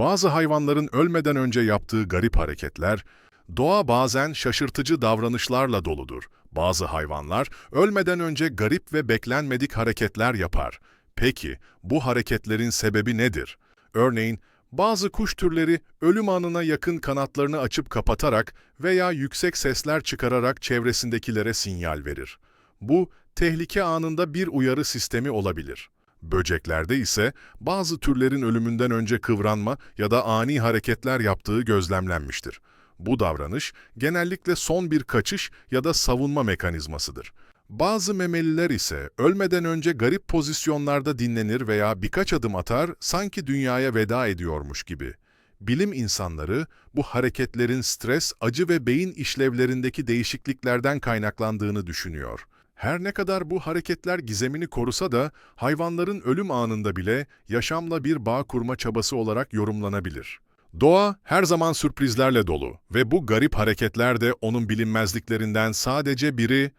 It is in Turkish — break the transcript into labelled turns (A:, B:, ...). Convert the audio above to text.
A: Bazı hayvanların ölmeden önce yaptığı garip hareketler, doğa bazen şaşırtıcı davranışlarla doludur. Bazı hayvanlar ölmeden önce garip ve beklenmedik hareketler yapar. Peki bu hareketlerin sebebi nedir? Örneğin bazı kuş türleri ölüm anına yakın kanatlarını açıp kapatarak veya yüksek sesler çıkararak çevresindekilere sinyal verir. Bu, tehlike anında bir uyarı sistemi olabilir. Böceklerde ise bazı türlerin ölümünden önce kıvranma ya da ani hareketler yaptığı gözlemlenmiştir. Bu davranış genellikle son bir kaçış ya da savunma mekanizmasıdır. Bazı memeliler ise ölmeden önce garip pozisyonlarda dinlenir veya birkaç adım atar sanki dünyaya veda ediyormuş gibi. Bilim insanları bu hareketlerin stres, acı ve beyin işlevlerindeki değişikliklerden kaynaklandığını düşünüyor. Her ne kadar bu hareketler gizemini korusa da hayvanların ölüm anında bile yaşamla bir bağ kurma çabası olarak yorumlanabilir. Doğa her zaman sürprizlerle dolu ve bu garip hareketler de onun bilinmezliklerinden sadece biri